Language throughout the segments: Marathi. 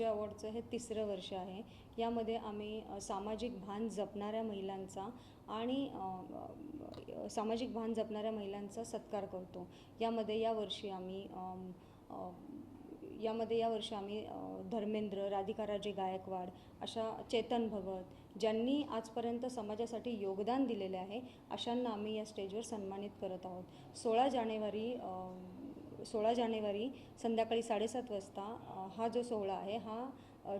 ऊर्जा अवॉर्डचं हे तिसरं वर्ष आहे. यामध्ये आम्ही सामाजिक भान जपणाऱ्या महिलांचा आणि सामाजिक भान जपणाऱ्या महिलांचा सत्कार करतो. यामध्ये यावर्षी आम्ही यामध्ये यावर्षी आम्ही धर्मेंद्र राधिका राजे गायकवाड अशा चेतन भगत ज्यांनी आजपर्यंत समाजासाठी योगदान दिलेले आहे अशांना आम्ही या स्टेजवर सन्मानित करत आहोत. सोळा जानेवारी सोळा जानेवारी संध्याकाळी साडेसात वाजता हा जो सोहळा आहे हा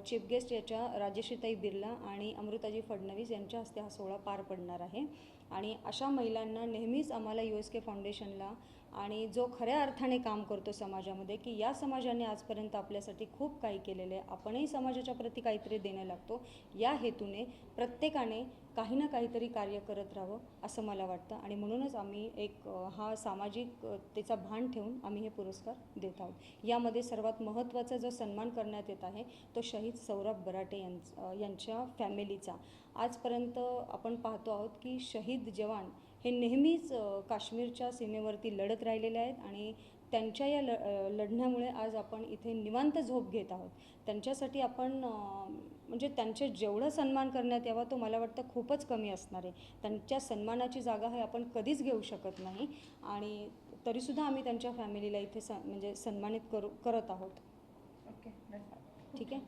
चीफ गेस्ट याच्या राजेश्रीताई बिर्ला आणि अमृताजी फडणवीस यांच्या हस्ते हा सोहळा पार पडणार आहे. आणि अशा महिलांना नेहमीच आम्हाला यू एस के फाउंडेशनला आणि जो खऱ्या अर्थाने काम करतो समाजामध्ये की या समाजाने आजपर्यंत आपल्यासाठी खूप काही केलेलं आहे. आपणही समाजाच्या प्रती काहीतरी देणं लागतो. या हेतूने प्रत्येकाने काही ना काहीतरी कार्य करत राहावं असं मला वाटतं. आणि म्हणूनच आम्ही एक हा सामाजिक त्याचा भान ठेवून आम्ही हे पुरस्कार देत आहोत. यामध्ये सर्वात महत्त्वाचा जो सन्मान करण्यात येत आहे तो शहीद सौरभ बराटे यांच यांच्या फॅमिलीचा. आजपर्यंत आपण पाहतो आहोत की शहीद जवान हे नेहमीच काश्मीरच्या सीमेवरती लढत राहिलेले आहेत आणि त्यांच्या या ल लढण्यामुळे आज आपण इथे निवांत झोप घेत आहोत. त्यांच्यासाठी आपण म्हणजे त्यांचे जेवढं सन्मान करण्यात यावा तो मला वाटतं खूपच कमी असणार आहे. त्यांच्या सन्मानाची जागा हे आपण कधीच घेऊ शकत नाही आणि तरीसुद्धा आम्ही त्यांच्या फॅमिलीला इथे स म्हणजे सन्मानित करू करत आहोत. ओके ठीक आहे?